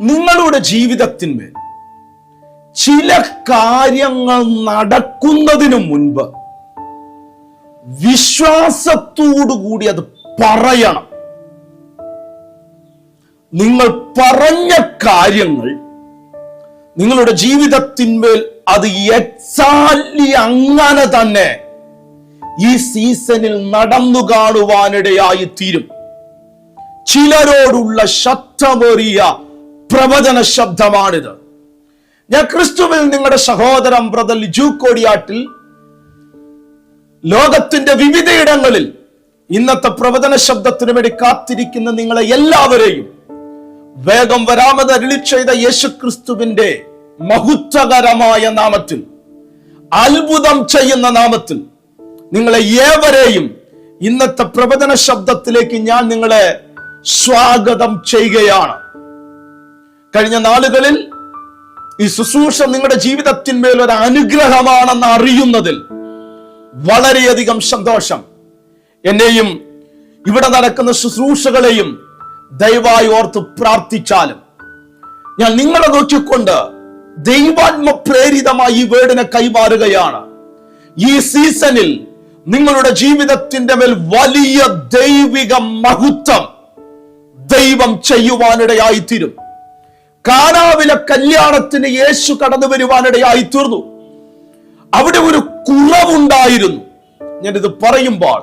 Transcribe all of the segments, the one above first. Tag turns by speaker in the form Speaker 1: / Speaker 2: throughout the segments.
Speaker 1: നിങ്ങളുടെ ജീവിതത്തിന്മേൽ ചില കാര്യങ്ങൾ നടക്കുന്നതിനു മുൻപ് വിശ്വാസത്തോടു കൂടി അത് പറയണം. നിങ്ങൾ പറഞ്ഞ കാര്യങ്ങൾ നിങ്ങളുടെ ജീവിതത്തിന്മേൽ അത് എക്സാലി അങ്ങനെ തന്നെ ഈ സീസണിൽ നടന്നു കാണുവാനിടയായി തീരും ചിലരോടുള്ള ശബ്ദമേറിയ പ്രവചന ശബ്ദമാണിത്. ഞാൻ ക്രിസ്തുവിൽ നിങ്ങളുടെ സഹോദരൻ ബ്രദർ ലിജു കോടിയാട്ടിൽ ലോകത്തിന്റെ വിവിധയിടങ്ങളിൽ ഇന്നത്തെ പ്രവചന ശബ്ദത്തിനു വേണ്ടി കാത്തിരിക്കുന്ന നിങ്ങളെ എല്ലാവരെയും വേഗം വരാമത് അരുളി ചെയ്ത യേശുക്രിസ്തുവിന്റെ മഹത്വകരമായ നാമത്തിൽ അത്ഭുതം ചെയ്യുന്ന നാമത്തിൽ നിങ്ങളെ ഏവരെയും ഇന്നത്തെ പ്രവചന ശബ്ദത്തിലേക്ക് ഞാൻ നിങ്ങളെ സ്വാഗതം ചെയ്യുകയാണ്. കഴിഞ്ഞ നാളുകളിൽ ഈ ശുശ്രൂഷ നിങ്ങളുടെ ജീവിതത്തിന്മേൽ ഒരു അനുഗ്രഹമാണെന്ന് അറിയുന്നതിൽ വളരെയധികം സന്തോഷം. എന്നെയും ഇവിടെ നടക്കുന്ന ശുശ്രൂഷകളെയും ദയവായി ഓർത്ത് പ്രാർത്ഥിച്ചാലും ഞാൻ നിങ്ങളെ നോക്കിക്കൊണ്ട് ദൈവാത്മ പ്രേരിതമായി ഈ വേർഡിനെ കൈമാറുകയാണ്. ഈ സീസണിൽ നിങ്ങളുടെ ജീവിതത്തിന്റെ മേൽ വലിയ ദൈവിക മഹത്വം ദൈവം ചെയ്യുവാനിടയായി തീരും കാനാവിലെ കല്യാണത്തിന് യേശു കടന്നു വരുവാനിടയായി തീർന്നു. അവിടെ ഒരു കുറവുണ്ടായിരുന്നു. ഞാനിത് പറയുമ്പോൾ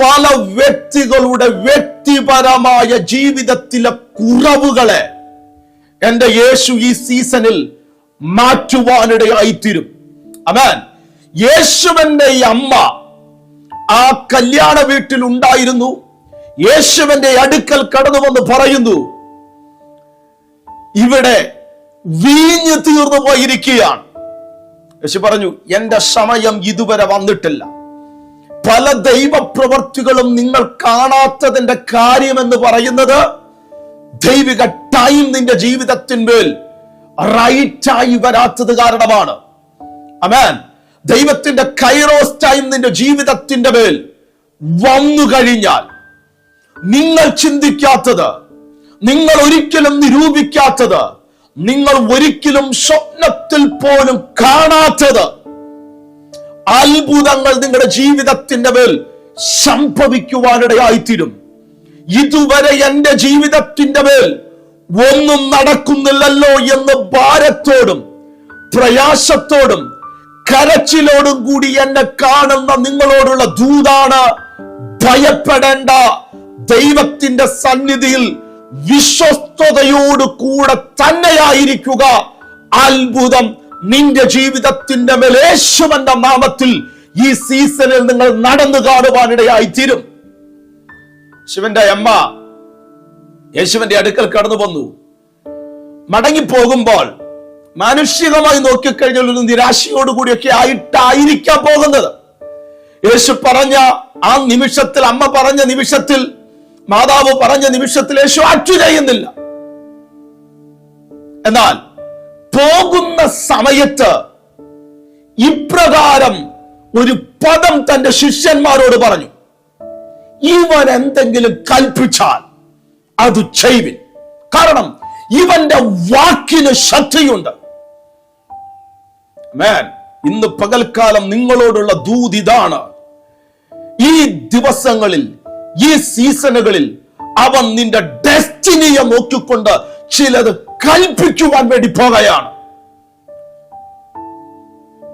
Speaker 1: പല വ്യക്തികളുടെ വ്യക്തിപരമായ ജീവിതത്തിലെ കുറവുകളെ എന്റെ യേശു ഈ സീസണിൽ മാറ്റുവാനിടയായിത്തീരും അമേൻ യേശുവന്റെ അമ്മ ആ കല്യാണ വീട്ടിൽ ഉണ്ടായിരുന്നു യേശുവന്റെ അടുക്കൽ കടന്നു വന്ന് പറയുന്നു ഇവിടെ വീഞ്ഞു തീർന്നു പോയിരിക്കുകയാണ്. യേശു പറഞ്ഞു എന്റെ സമയം ഇതുവരെ വന്നിട്ടില്ല. പല ദൈവപ്രവർത്തികളും നിങ്ങൾ കാണാത്തതിന്റെ കാര്യമെന്ന് പറയുന്നത് ദൈവിക ടൈം നിന്റെ ജീവിതത്തിന്മേൽ റൈറ്റായി വരാത്തത് കാരണമാണ്. അമേൻ ദൈവത്തിന്റെ കൈറോസ് ടൈം നിന്റെ ജീവിതത്തിന്റെ മേൽ വന്നു കഴിഞ്ഞാൽ നിങ്ങൾ ചിന്തിക്കാത്തത് നിങ്ങൾ ഒരിക്കലും നിരൂപിക്കാത്തത് നിങ്ങൾ ഒരിക്കലും സ്വപ്നത്തിൽ പോലും കാണാത്തത്. അത്ഭുതങ്ങൾ നിങ്ങളുടെ ജീവിതത്തിന്റെ മേൽ സംഭവിക്കുവാനിടയായിത്തീരും. ഇതുവരെ എന്റെ ജീവിതത്തിന്റെ മേൽ ഒന്നും നടക്കുന്നില്ലല്ലോ എന്ന് ഭാരത്തോടും പ്രയാസത്തോടും കരച്ചിലോടും കൂടി എന്നെ കാണുന്ന നിങ്ങളോടുള്ള ദൂതാണ് ഭയപ്പെടേണ്ട ദൈവത്തിന്റെ സന്നിധിയിൽ വിശ്വസ്തയോട് കൂടെ തന്നെയായിരിക്കുക. അത്ഭുതം. നിന്റെ ജീവിതത്തിന്റെ എന്ന നാമത്തിൽ ഈ സീസണിൽ നിങ്ങൾ നടന്നു കാണുവാനിടയായി തീരും ശിവന്റെ അമ്മ യേശുവിന്റെ അടുക്കൽ കടന്നു വന്നു. മടങ്ങിപ്പോകുമ്പോൾ മാനുഷികമായി നോക്കിക്കഴിഞ്ഞാൽ ഒരു നിരാശയോടുകൂടിയൊക്കെ ആയിട്ടായിരിക്കാം പോകുന്നത്. യേശു പറഞ്ഞ ആ നിമിഷത്തിൽ അമ്മ പറഞ്ഞ നിമിഷത്തിൽ മാതാവ് പറഞ്ഞ നിമിഷത്തിൽ യേശു അറ്റു ചെയ്യുന്നില്ല. എന്നാൽ പോകുന്ന സമയത്ത് ഇപ്രകാരം ഒരു പദം തന്റെ ശിഷ്യന്മാരോട് പറഞ്ഞു ഇവൻ എന്തെങ്കിലും കൽപ്പിച്ചാൽ അത് ചെയ്വിൻ. കാരണം ഇവന്റെ വാക്കിന് ശക്തിയുണ്ട്. മേൻ ഇന്ന് പകൽക്കാലം നിങ്ങളോടുള്ള ദൂത് ഇതാണ്. ഈ ദിവസങ്ങളിൽ ഈ സീസണുകളിൽ അവൻ നിന്റെ ഡെസ്റ്റിനിയെ നോക്കിക്കൊണ്ട് ചിലത് കൽപ്പിക്കുവാൻ വേണ്ടി പോകുകയാണ്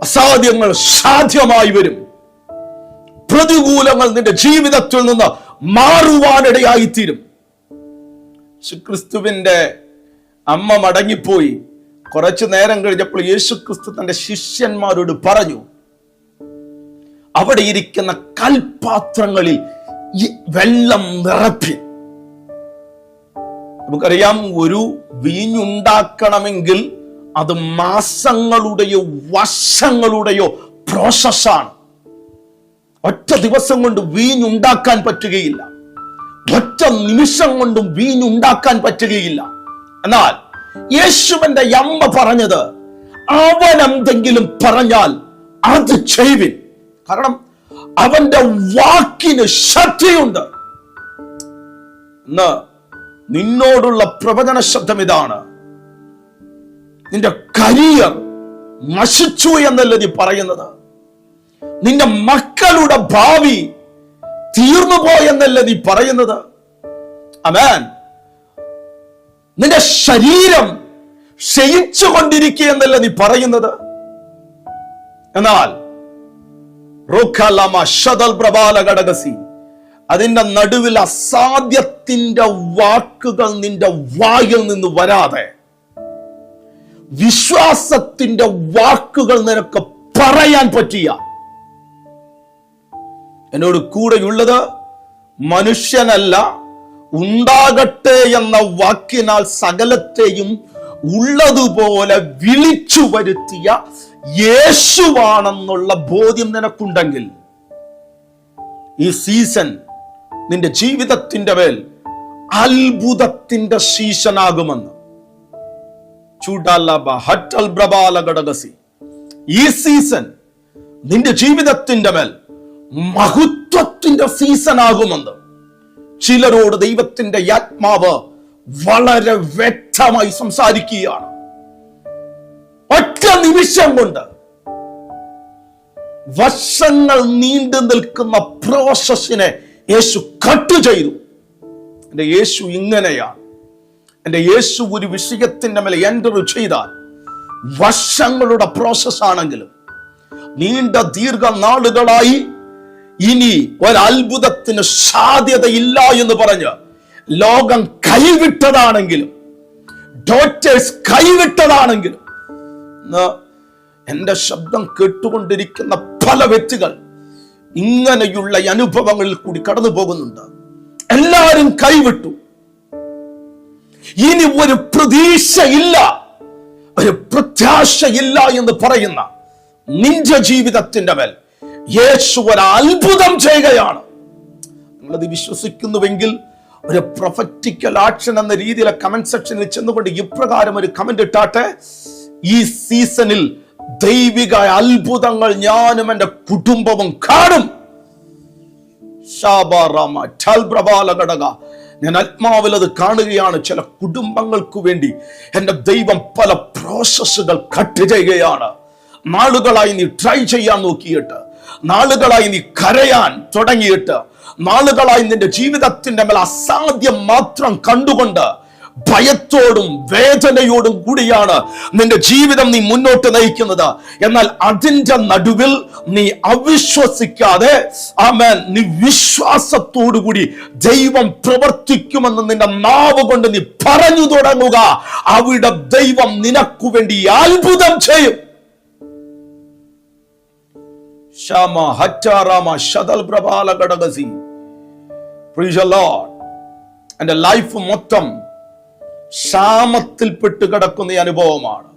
Speaker 1: അസാധ്യങ്ങൾ സാധ്യമായി വരും. പ്രതികൂലങ്ങൾ നിന്റെ ജീവിതത്തിൽ നിന്ന് മാറുവാനിടയായി തീരും ക്രിസ്തുവിന്റെ അമ്മ മടങ്ങിപ്പോയി. കുറച്ചു നേരം കഴിഞ്ഞപ്പോൾ യേശു ക്രിസ്തു തന്റെ ശിഷ്യന്മാരോട് പറഞ്ഞു അവിടെ ഇരിക്കുന്ന കൽപാത്രങ്ങളിൽ ഈ വെള്ളം നിറപ്പി. നമുക്കറിയാം ഒരു വീഞ്ഞുണ്ടാക്കണമെങ്കിൽ അത് മാസങ്ങളുടെയോ വർഷങ്ങളുടെയോ പ്രോസസ്സാണ് ഒറ്റ ദിവസം കൊണ്ട് വീഞ്ഞുണ്ടാക്കാൻ പറ്റുകയില്ല. ഒറ്റ നിമിഷം കൊണ്ടും വീഞ്ഞുണ്ടാക്കാൻ പറ്റുകയില്ല. എന്നാൽ യേശുവിന്റെ അമ്മ പറഞ്ഞത് അവൻ എന്തെങ്കിലും പറഞ്ഞാൽ അത് ചെയ്വിൻ. കാരണം അവന്റെ വാക്കിന് ശക്തിയുണ്ട്. നിന്നോടുള്ള പ്രവചന ശബ്ദം ഇതാണ്. നിന്റെ കരിയർ നശിച്ചു എന്നല്ല നീ പറയുന്നത്? നിന്റെ മക്കളുടെ ഭാവി തീർന്നു പോയെന്നല്ല നീ പറയുന്നത്? അമേൻ നിന്റെ ശരീരം ക്ഷയിച്ചു കൊണ്ടിരിക്കുക എന്നല്ല നീ പറയുന്നത്? എന്നാൽ അതിന്റെ നടുവിൽ അസാധ്യത്തിന്റെ വാക്കുകൾ നിന്റെ വായിൽ നിന്ന് വരാതെ വിശ്വാസത്തിന്റെ വാക്കുകൾ നിനക്ക് പറയാൻ പറ്റിയ. എന്നോട് കൂടെയുള്ളത് മനുഷ്യനല്ല ഉണ്ടാകട്ടെ എന്ന വാക്കിനാൽ സകലത്തെയും ഉള്ളതുപോലെ വിളിച്ചു വരുത്തിയ യേശുവാണെന്നുള്ള ബോധ്യം നിനക്കുണ്ടെങ്കിൽ ഈ സീസൺ നിന്റെ ജീവിതത്തിന്റെ മേൽ അത്ഭുതത്തിന്റെ ശീശനാകുമെന്ന്. ഈ സീസൺ നിന്റെ ജീവിതത്തിന്റെ മേൽ മഹത്വത്തിന്റെ സീസൺ ആകുമെന്ന് ചിലരോട് ദൈവത്തിന്റെ ആത്മാവ് വളരെ വ്യക്തമായി സംസാരിക്കുകയാണ്. നിമിഷം കൊണ്ട് വർഷങ്ങൾ നീണ്ടു നിൽക്കുന്ന പ്രോസസ്സിനെ യേശു കട്ട് ചെയ്തു. എന്റെ യേശു ഇങ്ങനെയാണ്. എന്റെ യേശു ഒരു വിഷയത്തിന്റെ മേലെ എന്റർ ചെയ്താൽ വർഷങ്ങളുടെ പ്രോസസ് ആണെങ്കിലും നീണ്ട ദീർഘനാളുകളായി ഇനി ഒരത്ഭുതത്തിന് സാധ്യതയില്ല എന്ന് പറഞ്ഞ് ലോകം കൈവിട്ടതാണെങ്കിലും ഡോക്ടേഴ്സ് കൈവിട്ടതാണെങ്കിലും ഇന്ന് എന്റെ ശബ്ദം കേട്ടുകൊണ്ടിരിക്കുന്ന പല വ്യക്തികൾ ഇങ്ങനെയുള്ള അനുഭവങ്ങളിൽ കൂടി കടന്നു പോകുന്നുണ്ട്. എല്ലാവരും കൈവിട്ടു. ഇനി ഒരു പ്രതീക്ഷയില്ല. ഒരു പ്രത്യാശയില്ല എന്ന് പറയുന്ന നിന്റെ ജീവിതത്തിന്റെ മേൽ യേശു ഒരു അത്ഭുതം ചെയ്യുകയാണ്. നിങ്ങളത് വിശ്വസിക്കുന്നുവെങ്കിൽ ഒരു പ്രൊഫറ്റിക്കൽ ആക്ഷൻ എന്ന രീതിയിലെ കമന്റ് സെക്ഷനിൽ ചെന്നുകൊണ്ട് ഇപ്രകാരം ഒരു കമന്റ് ഇട്ടാട്ടെ. ഈ സീസണിൽ ദൈവിക അത്ഭുതങ്ങൾ ഞാനും എന്റെ കുടുംബവും കാണും. ഞാൻ ആത്മാവിൽ അത് കാണുകയാണ്. ചില കുടുംബങ്ങൾക്ക് വേണ്ടി എന്റെ ദൈവം പല പ്രോസസ്സുകൾ കട്ട് ചെയ്യുകയാണ്. നാളുകളായി നീ ട്രൈ ചെയ്യാൻ നോക്കിയിട്ട് നാളുകളായി നീ കരയാൻ തുടങ്ങിയിട്ട് നാളുകളായി നിന്റെ ജീവിതത്തിന്റെ മേൽ അസാധ്യം മാത്രം കണ്ടുകൊണ്ട് ഭയത്തോടും വേദനയോടും കൂടിയാണ് നിന്റെ ജീവിതം നീ മുന്നോട്ട് നയിക്കുന്നത്. എന്നാൽ അതിന്റെ നടുവിൽ നീ അവിശ്വസിക്കാതെ ആമേൻ നീ വിശ്വാസത്തോടു കൂടി ദൈവം പ്രവർത്തിക്കുമെന്ന് നിന്റെ നാവ് കൊണ്ട് നീ പറഞ്ഞു തുടങ്ങുക. അവിടെ ദൈവം നിനക്കു വേണ്ടി അത്ഭുതം ചെയ്യും. ശാമ ഹറ്റാറാമ ലൈഫ് മൊത്തം ക്ഷാമത്തിൽപ്പെട്ട് കിടക്കുന്ന അനുഭവമാണ്.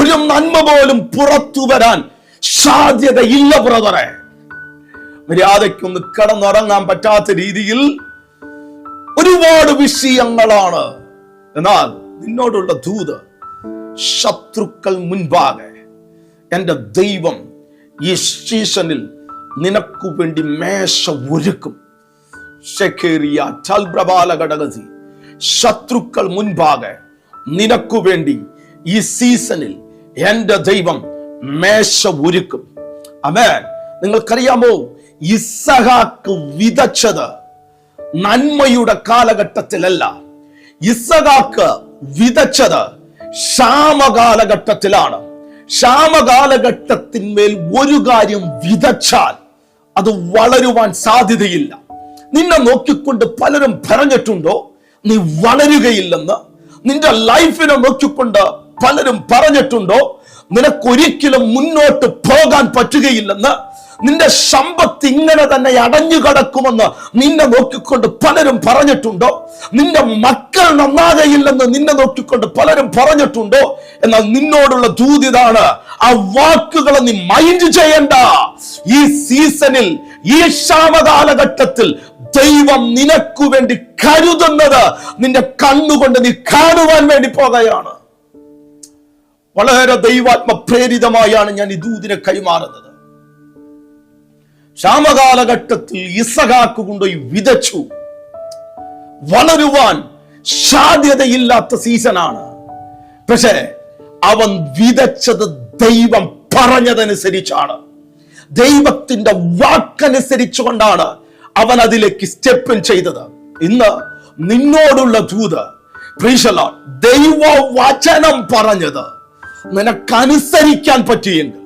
Speaker 1: ഒരു നന്മ പോലും പുറത്തു വരാൻ സാധ്യതയില്ല ബ്രദറെ മര്യാദയ്ക്കൊന്ന് കിടന്നുറങ്ങാൻ പറ്റാത്ത രീതിയിൽ ഒരുപാട് വിഷയങ്ങളാണ്. എന്നാൽ നിന്നോടുള്ള ദൂത് ശത്രുക്കൾ മുൻപാകെ എന്റെ ദൈവം ഈ സീസണിൽ നിനക്കു വേണ്ടി മേശ ഒരുക്കും. ഷെഖേറിയ ചൽപ്രബാല ഘടകസി ശത്രുക്കൾ മുൻപാകെ നിനക്കു വേണ്ടി ഈ സീസണിൽ എന്റെ ദൈവം മേശ ഒരുക്കും. അമേൻ നിങ്ങൾക്കറിയാമോ? ഇസഹാക്ക് വിതച്ചത് നന്മയുടെ കാലഘട്ടത്തിലല്ല. ഇസഹാക്ക് വിതച്ചത് ക്ഷാമകാലഘട്ടത്തിലാണ്. ക്ഷാമകാലഘട്ടത്തിന്മേൽ ഒരു കാര്യം വിതച്ചാൽ അത് വളരുവാൻ സാധ്യതയില്ല. നിന്നെ നോക്കിക്കൊണ്ട് പലരും പറഞ്ഞിട്ടുണ്ടോ? നീ വളരുകയില്ലെന്ന് നിന്റെ ലൈഫിനെ നോക്കിക്കൊണ്ട് പലരും പറഞ്ഞിട്ടുണ്ടോ? നിനക്കൊരിക്കലും മുന്നോട്ട് പോകാൻ പറ്റുകയില്ലെന്ന് നിന്റെ സമ്പത്ത് ഇങ്ങനെ തന്നെ അടഞ്ഞു കിടക്കുമെന്ന് നിന്നെ നോക്കിക്കൊണ്ട് പലരും പറഞ്ഞിട്ടുണ്ടോ? നിന്റെ മക്കൾ നന്നാകയില്ലെന്ന് നിന്നെ നോക്കിക്കൊണ്ട് പലരും പറഞ്ഞിട്ടുണ്ടോ? എന്നാൽ നിന്നോടുള്ള ദൂതിതാണ് ആ വാക്കുകളെ നീ മൈൻഡ് ചെയ്യണ്ട. ഈ സീസണിൽ ഈ ക്ഷാമകാലഘട്ടത്തിൽ ദൈവം നിനക്കു വേണ്ടി കരുതുന്നത് നിന്റെ കണ്ണുകൊണ്ട് നീ കാണുവാൻ വേണ്ടി പോകുകയാണ്. വളരെ ദൈവാത്മ പ്രേരിതമായാണ് ഞാൻ ഈ ദൂതിനെ കൈമാറുന്നത്. ക്ഷാമകാലഘട്ടത്തിൽ ഇസഹാക്ക് കൊണ്ടുപോയി വിതച്ചു. വളരുവാൻ സാധ്യതയില്ലാത്ത സീസണാണ്. പക്ഷേ അവൻ വിതച്ചത് ദൈവം പറഞ്ഞതനുസരിച്ചാണ്. ദൈവത്തിന്റെ വാക്കനുസരിച്ചുകൊണ്ടാണ് അവൻ അതിലേക്ക് സ്റ്റെപ്പിൻ ചെയ്തത്. ഇന്ന് നിന്നോടുള്ള ദൂത് പ്രീശലോ ദൈവ വചനം പറഞ്ഞത്. നിനക്കനുസരിക്കാൻ പറ്റിയെങ്കിൽ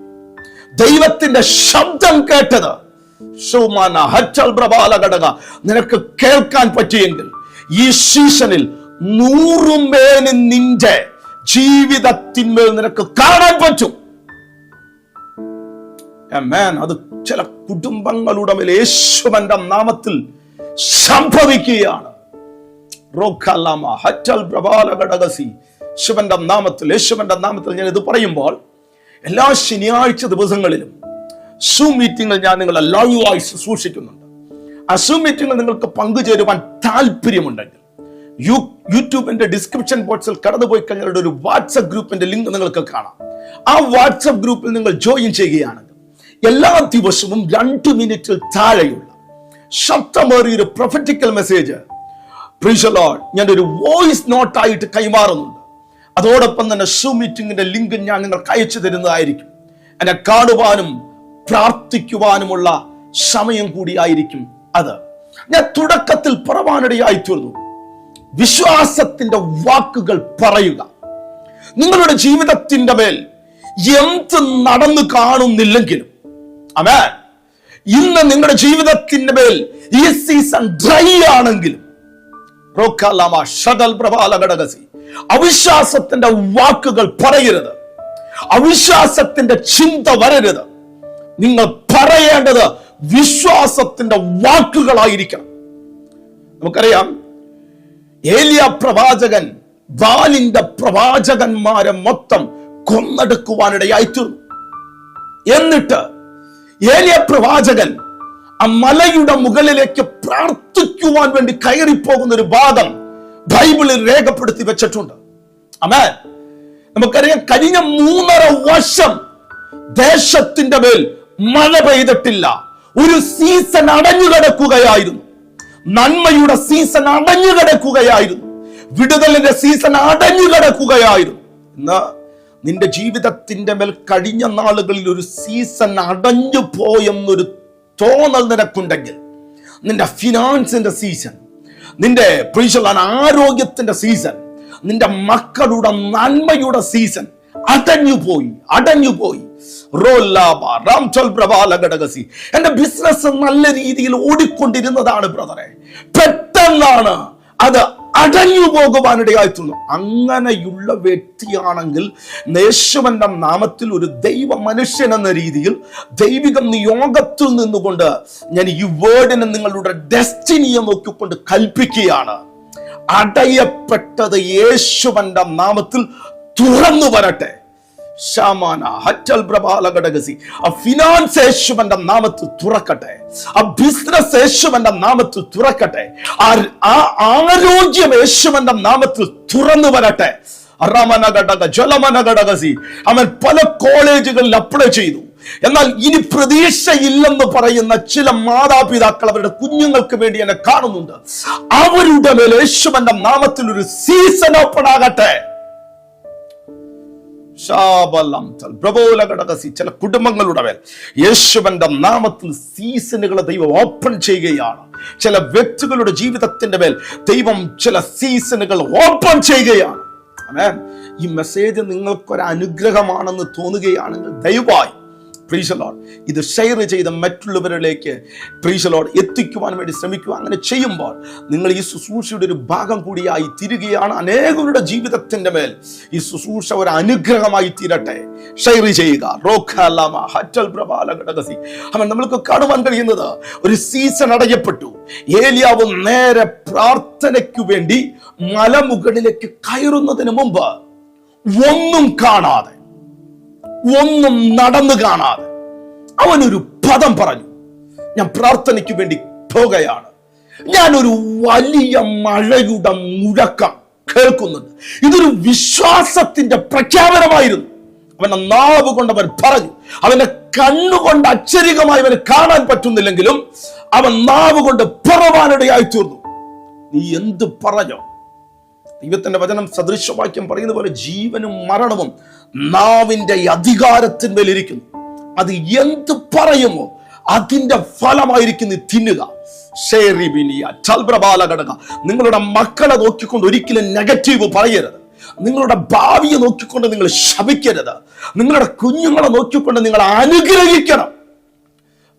Speaker 1: ദൈവത്തിന്റെ ശബ്ദം കേട്ടത്. ഹച്ചൽ ഘടക നിനക്ക് കേൾക്കാൻ പറ്റിയെങ്കിൽ ഈ സീസണിൽ നൂറുമേന് നിന്റെ ജീവിതത്തിന്മേൽ നിനക്ക് കാണാൻ പറ്റും. അത് ചില കുടുംബങ്ങളുടെ മേൽ യേശുവന്റെ നാമത്തിൽ സംഭവിക്കുകയാണ്. റോഖലാമ ഹറ്റൽ പ്രബാല ഘടകസി യേശുവന്റെ നാമത്തിൽ യേശുവിന്റെ നാമത്തിൽ ഞാൻ ഇത് പറയുമ്പോൾ എല്ലാ ശനിയാഴ്ച ദിവസങ്ങളിലും സൂ മീറ്റിംഗിൽ ഞാൻ നിങ്ങളെ ആയി ശുശ്രൂഷിക്കുന്നുണ്ട് ആ സൂ മീറ്റിംഗിൽ നിങ്ങൾക്ക് പങ്കുചേരുവാൻ താല്പര്യമുണ്ടെങ്കിൽ യു യൂട്യൂബിന്റെ ഡിസ്ക്രിപ്ഷൻ ബോക്സിൽ കടന്നുപോയി കഴിഞ്ഞാൽ ഒരു വാട്സപ്പ് ഗ്രൂപ്പിന്റെ ലിങ്ക് നിങ്ങൾക്ക് കാണാം. ആ വാട്സപ്പ് ഗ്രൂപ്പിൽ നിങ്ങൾ ജോയിൻ ചെയ്യുകയാണെങ്കിൽ എല്ലാ ദിവസവും രണ്ട് മിനിറ്റിൽ താഴെയുള്ള ശബ്ദമേറിയൊരു പ്രൊഫറ്റിക്കൽ മെസ്സേജ് പ്രീഷലോൾ ഞാൻ ഒരു വോയിസ് നോട്ടായിട്ട് കൈമാറുന്നുണ്ട്. അതോടൊപ്പം തന്നെ സൂ മീറ്റിംഗിന്റെ ലിങ്ക് ഞാൻ നിങ്ങൾക്ക് അയച്ചു തരുന്നതായിരിക്കും. എന്നെ കാണുവാനും പ്രാർത്ഥിക്കുവാനുമുള്ള സമയം കൂടിയായിരിക്കും അത്. ഞാൻ തുടക്കത്തിൽ പറവാനിടയായി തീർന്നു. വിശ്വാസത്തിന്റെ വാക്കുകൾ പറയുക. നിങ്ങളുടെ ജീവിതത്തിന്റെ മേൽ എന്ത് നടന്നു കാണുന്നില്ലെങ്കിലും. അമേ ഇന്ന് നിങ്ങളുടെ ജീവിതത്തിന്റെ മേൽ ഈ സീസൺ ഡ്രൈ ആണെങ്കിലും. പ്രഭാല ഘടകസി അവിശ്വാസത്തിന്റെ വാക്കുകൾ പറയരുത്. അവിശ്വാസത്തിന്റെ ചിന്ത വരരുത്. നിങ്ങൾ പറയേണ്ടത് വിശ്വാസത്തിന്റെ വാക്കുകളായിരിക്കണം. നമുക്കറിയാം ഏലിയ പ്രവാചകൻ ബാലിന്റെ പ്രവാചകന്മാരെ മൊത്തം കൊന്നെടുക്കുവാനിടയായി തീർന്നു. എന്നിട്ട് ഏലിയ പ്രവാചകൻ ആ മലയുടെ മുകളിലേക്ക് പ്രാർത്ഥിക്കുവാൻ വേണ്ടി കയറിപ്പോകുന്ന ഒരു ഭാഗം ബൈബിളിൽ രേഖപ്പെടുത്തി വെച്ചിട്ടുണ്ട്. അമേ നമുക്കറിയാം കഴിഞ്ഞ മൂന്നര വർഷം ദേശത്തിന്റെ മേൽ മഴ പെയ്തിട്ടില്ല. ഒരു സീസൺ അടഞ്ഞു കിടക്കുകയായിരുന്നു. നന്മയുടെ സീസൺ അടഞ്ഞു കിടക്കുകയായിരുന്നു. വിടുതലിന്റെ സീസൺ അടഞ്ഞു കിടക്കുകയായിരുന്നു. ഇന്ന് നിന്റെ ജീവിതത്തിന്റെ മേൽ കഴിഞ്ഞ നാളുകളിൽ ഒരു സീസൺ അടഞ്ഞു പോയെന്നൊരു തോന്നൽ നിനക്കുണ്ടെങ്കിൽ നിന്റെ ഫിനാൻസിന്റെ സീസൺ നിന്റെ പ്രീശലാൻ ആരോഗ്യത്തിന്റെ സീസൺ നിന്റെ മക്കളുടെ നന്മയുടെ സീസൺ അടഞ്ഞു പോയി അടഞ്ഞു പോയി. എന്റെ ബിസിനസ് നല്ല രീതിയിൽ ഓടിക്കൊണ്ടിരുന്നതാണ് ബ്രദറെ പെട്ടെന്നാണ് അത് അടഞ്ഞു പോകുവാനിടയായിത്തുന്നു അങ്ങനെയുള്ള വ്യക്തിയാണെങ്കിൽ യേശുവന്റെ നാമത്തിൽ ഒരു ദൈവ മനുഷ്യൻ എന്ന രീതിയിൽ ദൈവിക നിയോഗത്തിൽ നിന്നുകൊണ്ട് ഞാൻ ഈ വേർഡിനെ നിങ്ങളുടെ ഡെസ്റ്റിനിയെ നോക്കിക്കൊണ്ട് കൽപ്പിക്കുകയാണ്. അടയപ്പെട്ടത് യേശുവന്റെ നാമത്തിൽ തുറന്നു വരട്ടെ. ആ ഫിനാൻസ് യേശുവന്റെ നാമത്ത് തുറക്കട്ടെ. ആ ബിസിനസ് യേശുവന്റെ നാമത്ത് തുറക്കട്ടെ. ആ ആരോഗ്യം യേശുവന്റെ നാമത്ത് തുറന്നു വരട്ടെ. അറാമന ഘടക ജലമന ഘടകസി അവൻ പല കോളേജുകളിൽ അപ്ലൈ ചെയ്തു. എന്നാൽ ഇനി പ്രതീക്ഷയില്ലെന്ന് പറയുന്ന ചില മാതാപിതാക്കൾ അവരുടെ കുഞ്ഞുങ്ങൾക്ക് വേണ്ടി എന്നെ കാണുന്നുണ്ട്. അവരുടെ മേൽ യേശുവന്റെ നാമത്തിൽ ഒരു സീസൺ ഓപ്പൺ ആകട്ടെ. ചില കുടുംബങ്ങളുടെ മേൽ. യേശുവന്റെ നാമത്തിൽ സീസണുകളെ ദൈവം ഓപ്പൺ ചെയ്യുകയാണ്. ചില വ്യക്തികളുടെ ജീവിതത്തിന്റെ മേൽ ദൈവം ചില സീസണുകൾ ഓപ്പൺ ചെയ്യുകയാണ്. ഈ മെസ്സേജ് നിങ്ങൾക്കൊരു അനുഗ്രഹമാണെന്ന് തോന്നുകയാണെങ്കിൽ ദയവായി പ്രീശലോഡ് ഇത് ഷെയർ ചെയ്ത് മറ്റുള്ളവരിലേക്ക് പ്രീശലോഡ് എത്തിക്കുവാൻ വേണ്ടി ശ്രമിക്കുക. അങ്ങനെ ചെയ്യുമ്പോൾ നിങ്ങൾ ഈ ശുശ്രൂഷയുടെ ഒരു ഭാഗം കൂടിയായി തിരികെയാണ്. അനേകരുടെ ജീവിതത്തിന്റെ മേൽ ഈ ശുശ്രൂഷ ഒരു അനുഗ്രഹമായി തീരട്ടെ. ഷെയർ ചെയ്യുക നമ്മൾക്ക് കാണുവാൻ കഴിയുന്നത് ഒരു സീസൺ അടയപ്പെട്ടു. ഏലിയാവ് നേരെ പ്രാർത്ഥനയ്ക്കു വേണ്ടി മലമുകളിലേക്ക് കയറുന്നതിന് മുമ്പ് ഒന്നും കാണാതെ ഒന്നും നടന്നു കാണാതെ അവനൊരു പദം പറഞ്ഞു ഞാൻ പ്രാർത്ഥനയ്ക്ക് വേണ്ടി പോകുകയാണ്. ഞാനൊരു വലിയ മഴയുടെ മുഴക്കം കേൾക്കുന്നുണ്ട്. ഇതൊരു വിശ്വാസത്തിന്റെ പ്രഖ്യാപനമായിരുന്നു. അവന്റെ നാവ് കൊണ്ട് അവൻ പറഞ്ഞു അവന്റെ കണ്ണുകൊണ്ട് അച്ചരികമായി അവന് കാണാൻ പറ്റുന്നില്ലെങ്കിലും അവൻ നാവ് കൊണ്ട് പറവാനിടയായി തീർന്നു. നീ എന്ത് പറഞ്ഞോ? ദൈവത്തിന്റെ വചനം സദൃശവാക്യം പറയുന്ന പോലെ ജീവനും മരണവും നാവിന്റെ അധികാരത്തിന്മേലിരിക്കുന്നു അത് എന്ത് പറയുമോ അതിന്റെ ഫലമായിരിക്കും നീ തിന്നുക. നിങ്ങളുടെ മക്കളെ നോക്കിക്കൊണ്ട് ഒരിക്കലും നെഗറ്റീവ് പറയരുത്. നിങ്ങളുടെ ഭാവിയെ നോക്കിക്കൊണ്ട് നിങ്ങൾ ശപിക്കരുത്. നിങ്ങളുടെ കുഞ്ഞുങ്ങളെ നോക്കിക്കൊണ്ട് നിങ്ങൾ അനുഗ്രഹിക്കണം.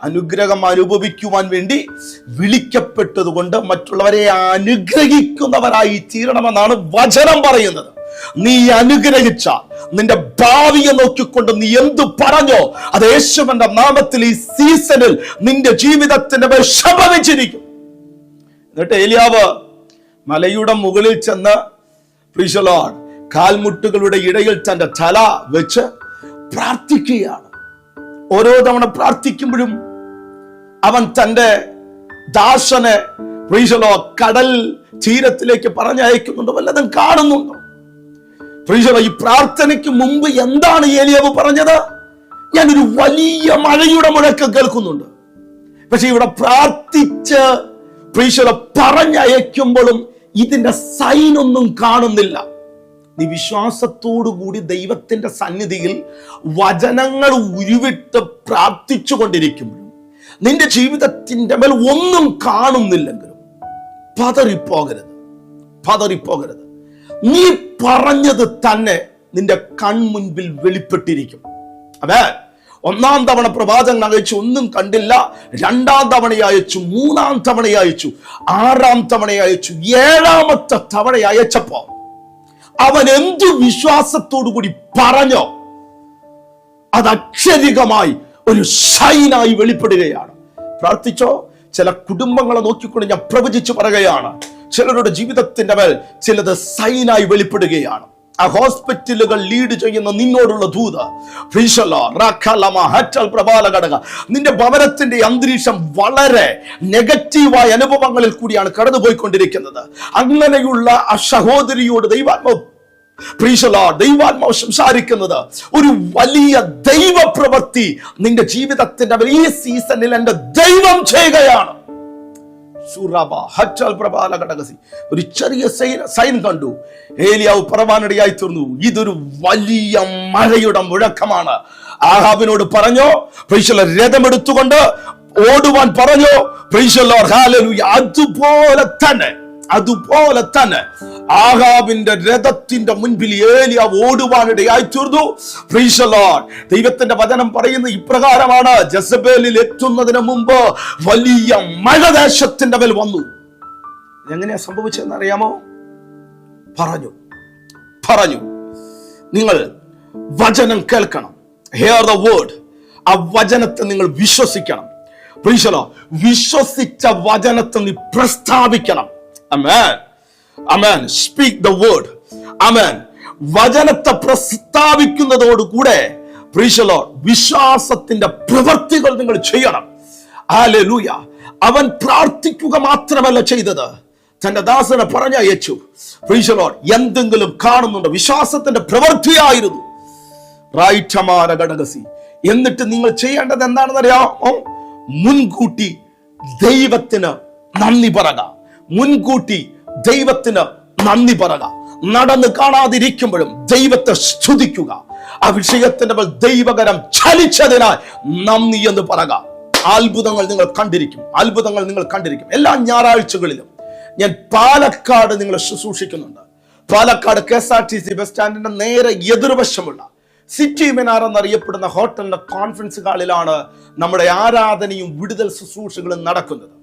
Speaker 1: അനുഗ്രഹം അനുഭവിക്കുവാൻ വേണ്ടി വിളിക്കപ്പെട്ടതുകൊണ്ട് മറ്റുള്ളവരെ അനുഗ്രഹിക്കുന്നവരായി തീരണമെന്നാണ് വചനം പറയുന്നത്. നീ അനുഗ്രഹിച്ച നിന്റെ ഭാവിയെ നോക്കിക്കൊണ്ട് നീ എന്തു പറഞ്ഞോ അത് യേശുവിന്റെ നാമത്തിൽ ഈ സീസണിൽ നിന്റെ ജീവിതത്തിന്റെ മേൽ എന്നിട്ട് ഏലിയാവ് മലയുടെ മുകളിൽ ചെന്ന് പ്രിശലോൺ കാൽമുട്ടുകളുടെ ഇടയിൽ തന്റെ തല വെച്ച് പ്രാർത്ഥിക്കുകയാണ്. ഓരോ തവണ പ്രാർത്ഥിക്കുമ്പോഴും അവൻ തന്റെ ദാസനെ പ്രീശലോ കടൽ തീരത്തിലേക്ക് പറഞ്ഞയക്കുന്നുണ്ടോ. വല്ലതും കാണുന്നുണ്ടോ? പ്രീശലോ ഈ പ്രാർത്ഥനയ്ക്ക് മുമ്പ് എന്താണ് ഏലിയാവ് പറഞ്ഞത്? ഞാനൊരു വലിയ മഴയുടെ മുഴക്കം കേൾക്കുന്നുണ്ട്. പക്ഷെ ഇവിടെ പ്രാർത്ഥിച്ച് പ്രീശല പറഞ്ഞയക്കുമ്പോഴും ഇതിന്റെ സൈൻ ഒന്നും കാണുന്നില്ല. നീ വിശ്വാസത്തോടുകൂടി ദൈവത്തിന്റെ സന്നിധിയിൽ വചനങ്ങൾ ഉരുവിട്ട് പ്രാർത്ഥിച്ചു കൊണ്ടിരിക്കുമ്പോഴും നിന്റെ ജീവിതത്തിന്റെ മേൽ ഒന്നും കാണുന്നില്ലെങ്കിലും പതറിപ്പോകരുത്. പതറിപ്പോകരുത്. നീ പറഞ്ഞത് തന്നെ നിന്റെ കൺമുൻപിൽ വെളിപ്പെട്ടിരിക്കും. അതെ ഒന്നാം തവണ പ്രവാചകൻ അയച്ചു ഒന്നും കണ്ടില്ല. രണ്ടാം തവണ അയച്ചു മൂന്നാം തവണ അയച്ചു ആറാം തവണ അയച്ചു ഏഴാമത്തെ തവണ അയച്ചപ്പോ അവൻ എന്തു വിശ്വാസത്തോടു കൂടി പറഞ്ഞോ? അത് അക്ഷരികമായി ഒരു ഷൈനായി വെളിപ്പെടുകയാണ്. പ്രാർത്ഥിച്ചോ? ചില കുടുംബങ്ങളെ നോക്കിക്കൊണ്ട് ഞാൻ പ്രവചിച്ചു പറയുകയാണ്. ചിലരുടെ ജീവിതത്തിന്റെ മേൽ ചിലത് സൈനായി വെളിപ്പെടുകയാണ്. ആ ഹോസ്പിറ്റലുകൾ ലീഡ് ചെയ്യുന്ന നിന്നോടുള്ള ദൂത പ്രബാലഘടക. നിന്റെ ഭവനത്തിന്റെ അന്തരീക്ഷം വളരെ നെഗറ്റീവായ അനുഭവങ്ങളിൽ കൂടിയാണ് കടന്നുപോയിക്കൊണ്ടിരിക്കുന്നത്. അങ്ങനെയുള്ള ആ സഹോദരിയോട് ദൈവാത്മാവ് പ്രീശല ദൈവാത്മാവ് സംസാരിക്കുന്നത് ഒരു വലിയ ദൈവപ്രവൃത്തി നിന്റെ ജീവിതത്തിന്റെ വലിയ സീസണിൽ എന്റെ ദൈവം ചെയ്യുകയാണ്. ഒരു ചെറിയ സൈൻ സൈൻ കണ്ടു. ഏലിയാവ് പറവാനിടയായി തീർന്നു. ഇതൊരു വലിയ മഴയുടെ മുഴക്കമാണ്. ആഹാബിനോട് പറഞ്ഞോ പ്രീശല രഥമെടുത്തുകൊണ്ട് ഓടുവാൻ പറഞ്ഞോ പ്രീശല അതുപോലെ തന്നെ അതുപോലെ തന്നെ ആഹാബിന്റെ രഥത്തിന്റെ മുൻപിൽ ഏലിയാവ് ഓടുവാനിടയായി തീർന്നു. ദൈവത്തിന്റെ വചനം പറയുന്ന ഇപ്രകാരമാണ്. ജസബേലിൽ എത്തുന്നതിന് മുമ്പ് വലിയ മഴ ദേശത്തിന്റെ മേൽ വന്നു. എങ്ങനെയാ സംഭവിച്ചതെന്ന് അറിയാമോ? പറഞ്ഞു. പറഞ്ഞു. നിങ്ങൾ വചനം കേൾക്കണം. ഹിയർ ദ വേർഡ് ആ വചനത്തെ നിങ്ങൾ വിശ്വസിക്കണം. വിശ്വസിച്ച വചനത്തെ നീ പ്രസ്താവിക്കണം. Amen amen speak the word amen വചനത്തെ പ്രസ്താവിക്കുന്നതോടുകൂടെ പ്രീശലോ വിശ്വാസത്തിന്റെ പ്രവൃത്തികൾ നിങ്ങൾ ചെയ്യണം. ആലൂയ അവൻ പ്രാർത്ഥിക്കുക മാത്രമല്ല ചെയ്തത്. തന്റെ ദാസനെ പറഞ്ഞയച്ചു. പ്രീശലോ എന്തെങ്കിലും കാണുന്നുണ്ട്? വിശ്വാസത്തിന്റെ പ്രവൃത്തിയായിരുന്നു. റൈറ്റമാന ഘടകസി എന്നിട്ട് നിങ്ങൾ ചെയ്യേണ്ടത് എന്താണെന്ന് അറിയാമോ മുൻകൂട്ടി ദൈവത്തിന് നന്ദി പറക. മുൻകൂട്ടി ദൈവത്തിന് നന്ദി പറക നടന്ന് കാണാതിരിക്കുമ്പോഴും ദൈവത്തെ സ്തുതിക്കുക. ആ വിഷയത്തിന്റെ ദൈവകരം ചലിച്ചതിനാൽ നന്ദി എന്ന് പറക അത്ഭുതങ്ങൾ നിങ്ങൾ കണ്ടിരിക്കും. അത്ഭുതങ്ങൾ നിങ്ങൾ കണ്ടിരിക്കും. എല്ലാ ഞായറാഴ്ചകളിലും ഞാൻ പാലക്കാട് നിങ്ങളെ ശുശ്രൂഷിക്കുന്നുണ്ട്. Palakkad K S R T C bus സ്റ്റാൻഡിന്റെ നേരെ എതിർവശമുള്ള സിറ്റി മിനാർ എന്നറിയപ്പെടുന്ന ഹോട്ടലിന്റെ കോൺഫറൻസ് ഹാളിലാണ് നമ്മുടെ ആരാധനയും വിടുതൽ ശുശ്രൂഷകളും നടക്കുന്നത്.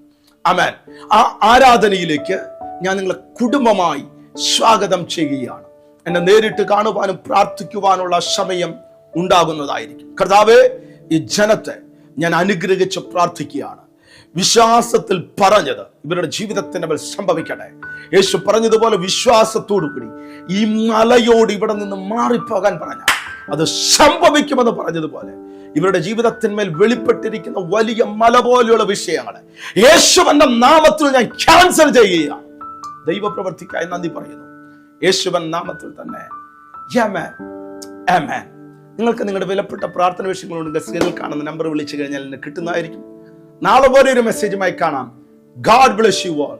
Speaker 1: അമേൻ ആ ആരാധനയിലേക്ക് ഞാൻ നിങ്ങളെ കുടുംബമായി സ്വാഗതം ചെയ്യുകയാണ്. എന്നെ നേരിട്ട് കാണുവാനും പ്രാർത്ഥിക്കുവാനുള്ള സമയം ഉണ്ടാകുന്നതായിരിക്കും. കർത്താവ് ഈ ജനത്തെ ഞാൻ അനുഗ്രഹിച്ച് പ്രാർത്ഥിക്കുകയാണ്. വിശ്വാസത്തിൽ പറഞ്ഞത് ഇവരുടെ ജീവിതത്തിന്റെ മേൽ സംഭവിക്കട്ടെ. യേശു പറഞ്ഞതുപോലെ വിശ്വാസത്തോടു കൂടി ഈ മലയോട് ഇവിടെ നിന്ന് മാറിപ്പോകാൻ പറഞ്ഞ അത് സംഭവിക്കുമെന്ന് പറഞ്ഞതുപോലെ ഇവരുടെ ജീവിതത്തിന്മേൽ വെളിപ്പെട്ടിരിക്കുന്ന വലിയ മല പോലെയുള്ള വിഷയങ്ങൾ യേശുവന്റെ നാമത്തിൽ ഞാൻ ക്യാൻസൽ ചെയ്യുക ദൈവപ്രവർത്തിക്കായി നന്ദി പറയുന്നു. യേശുവൻ നാമത്തിൽ തന്നെ. നിങ്ങൾക്ക് നിങ്ങളുടെ വിലപ്പെട്ട പ്രാർത്ഥന വിഷയങ്ങളുണ്ടെങ്കിൽ സ്ക്രീനിൽ കാണുന്ന നമ്പർ വിളിച്ചു കഴിഞ്ഞാൽ എന്നെ കിട്ടുന്നതായിരിക്കും. നാളെ പോലെ ഒരു മെസ്സേജുമായി കാണാം. God bless you all